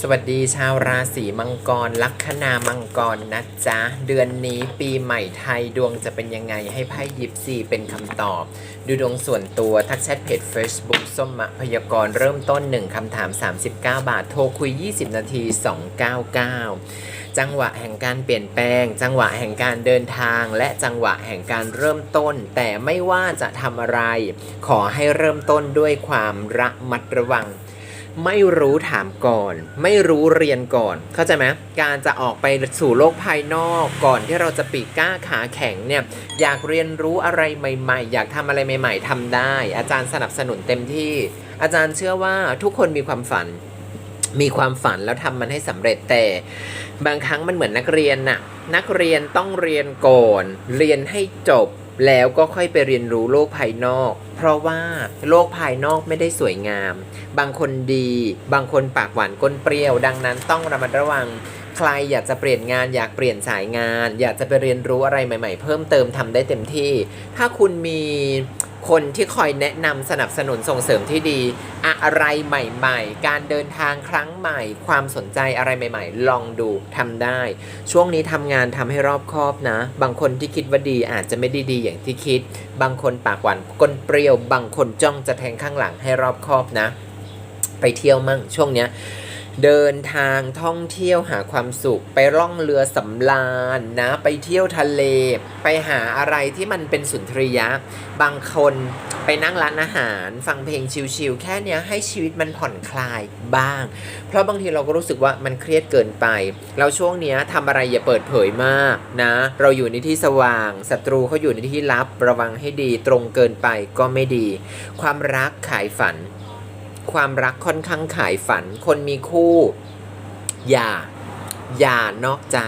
สวัสดีชาวราศีมังกร ลัคนามังกรนะจ๊ะ เดือนนี้ปีใหม่ไทยดวงจะเป็นยังไงให้ไพ่ยิปซีเป็นคำตอบ ดูดวงส่วนตัวทักแชทเพจ Facebook ส้มมะพยากรเริ่มต้น 1คำถาม 39 บาท โทรคุย 20 นาที 299 จังหวะแห่งการเปลี่ยนแปลง จังหวะแห่งการเดินทาง และจังหวะแห่งการเริ่มต้น แต่ไม่ว่าจะทำอะไร ขอให้เริ่มต้นด้วยความระมัดระวัง ไม่รู้ถามก่อน ไม่รู้เรียนก่อน เข้าใจไหมการจะออกไปสู่โลกภายนอกก่อนที่เราจะปีกกล้าขาแข็งเนี่ยอยากเรียนรู้อะไรใหม่ ๆ อยากทำอะไรใหม่ ๆทำได้ อาจารย์สนับสนุนเต็มที่ อาจารย์เชื่อว่าทุกคนมีความฝัน มีความฝันแล้วทำมันให้สำเร็จแต่ บางครั้งมันเหมือนนักเรียนน่ะนักเรียนต้องเรียนก่อน เรียนให้จบ แล้วก็ค่อยไปเรียนรู้โลกภายนอก เพราะว่าโลกภายนอกไม่ได้สวยงาม บางคนดี บางคนปากหวานก้นเปรี้ยว ดังนั้นต้องระมัดระวัง ใครอยากจะเปลี่ยนงานอยากเปลี่ยนสายงาน อยากจะไปเรียนรู้อะไรใหม่ ๆ เพิ่มเติมทำได้เต็มที่ ถ้าคุณมี คนที่คอยแนะนำสนับสนุนส่งเสริมที่ดี อะไรใหม่ๆ การเดินทางครั้งใหม่ ความสนใจอะไรใหม่ ๆ ลองดูทำได้ ช่วงนี้ทำงานทำให้รอบคอบนะ บางคนที่คิดว่าดีอาจจะไม่ได้ดีอย่างที่คิด บางคนปากหวานก้นเปรี้ยว บางคนจ้องจะแทงข้างหลังให้รอบคอบนะ ไปเที่ยวมั่งช่วงเนี้ย เดินทางท่องเที่ยวหาความสุข ไปล่องเรือสำราญนะ ไปเที่ยวทะเล ไปหาอะไรที่มันเป็นสุนทรียะ บางคนไปนั่งร้านอาหาร ฟังเพลงชิลๆแค่เนี้ยให้ชีวิตมันผ่อนคลายบ้าง เพราะบางทีเราก็รู้สึกว่ามันเครียดเกินไปแล้วช่วงเนี้ยทำอะไรอย่าเปิดเผยมากนะ เราอยู่ในที่สว่างศัตรูเขาอยู่ในที่ลับระวังให้ดีตรงเกินไปก็ไม่ดี ความรักขายฝัน ความรักค่อนข้างขายฝัน คนมีคู่ อย่า อย่านอกใจ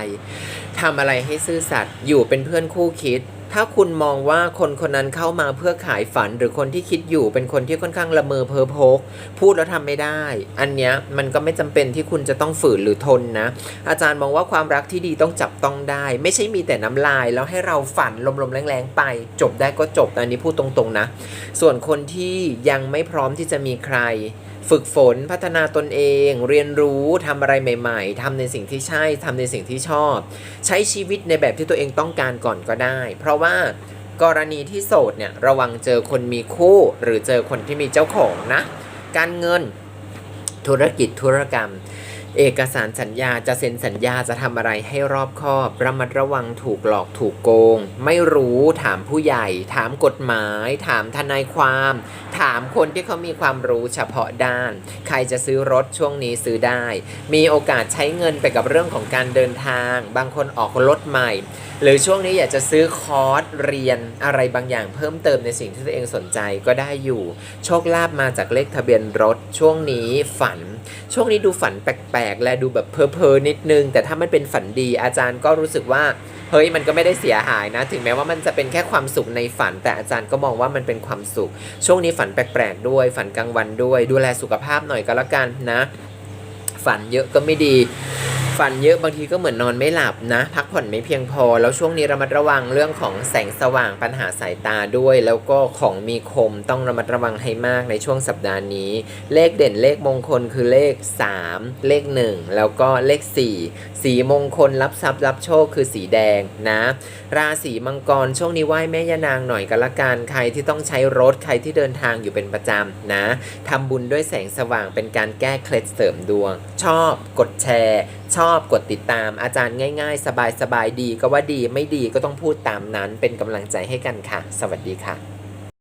ทำอะไรให้ซื่อสัตย์อยู่เป็นเพื่อนคู่คิด ถ้าคุณมองว่าคนคนนั้นเข้ามาเพื่อขายฝันหรือคนที่คิดอยู่เป็นคนที่ค่อนข้างละเมอเพ้อพกพูดแล้วทำไม่ได้ อันเนี้ยมันก็ไม่จำเป็นที่คุณจะต้องฝืนหรือทนนะ อาจารย์มองว่าความรักที่ดีต้องจับต้องได้ ไม่ใช่มีแต่น้ำลาย แล้วให้เราฝันลมๆแรงๆไป จบได้ก็จบอันนี้พูดตรงๆนะ ส่วนคนที่ยังไม่พร้อมที่จะมีใคร ฝึกฝนพัฒนาตนเอง เรียนรู้ทำอะไรใหม่ ๆทำในสิ่งที่ใช่ทำในสิ่งที่ชอบ ใช้ชีวิตในแบบที่ตัวเองต้องการก่อนก็ได้ เพราะว่ากรณีที่โสดเนี่ยระวังเจอคนมีคู่ หรือเจอคนที่มีเจ้าของนะ การเงินธุรกิจธุรกรรม เอกสารสัญญาจะเซ็นสัญญาจะทำอะไรให้รอบคอบระมัดระวังถูกหลอกถูกโกง ไม่รู้ถามผู้ใหญ่ ถามกฎหมาย ถามทนายความ ถามคนที่เขามีความรู้เฉพาะด้าน ใครจะซื้อรถช่วงนี้ซื้อได้ มีโอกาสใช้เงินไปกับเรื่องของการเดินทาง บางคนออกรถใหม่ หรือช่วงนี้อยากจะซื้อคอร์สเรียนอะไรบางอย่างเพิ่มเติมในสิ่งที่ตัวเองสนใจก็ได้อยู่ โชคลาภมาจากเลขทะเบียนรถ ช่วงนี้ฝัน ช่วงนี้ดูฝันแปลกๆ และดูแบบเพ้อๆนิดนึง แต่ถ้ามันเป็นฝันดีอาจารย์ก็รู้สึกว่าเฮ้ยมันก็ไม่ได้เสียหายนะ ถึงแม้ว่ามันจะเป็นแค่ความสุขในฝัน แต่อาจารย์ก็มองว่ามันเป็นความสุข ช่วงนี้ฝันแปลกๆด้วย ฝันกลางวันด้วย ดูแลสุขภาพหน่อยก็แล้วกันนะ ฝันเยอะก็ไม่ดี ฝันเยอะบางทีก็เหมือนนอนไม่หลับนะ พักผ่อนไม่เพียงพอ แล้วช่วงนี้ระมัดระวังเรื่องของแสงสว่างปัญหาสายตาด้วย แล้วก็ของมีคมต้องระมัดระวังให้มากในช่วงสัปดาห์นี้ เลขเด่นเลขมงคลคือเลข 3 เลข 1 แล้วก็เลข 4 สีมงคลรับทรัพย์รับโชคคือสีแดงนะ ราศีมังกรช่วงนี้ไหว้แม่ยานางหน่อยกันละกันใครที่ต้องใช้รถใครที่เดินทางอยู่เป็นประจำนะทำบุญด้วยแสงสว่างเป็นการแก้เคล็ดเสริมดวง ชอบกดแชร์ ชอบกดติดตามอาจารย์ง่าย ๆ สบายๆดีก็ว่าดีไม่ดีก็ต้องพูดตามนั้นเป็นกำลังใจให้กันค่ะ สวัสดีค่ะ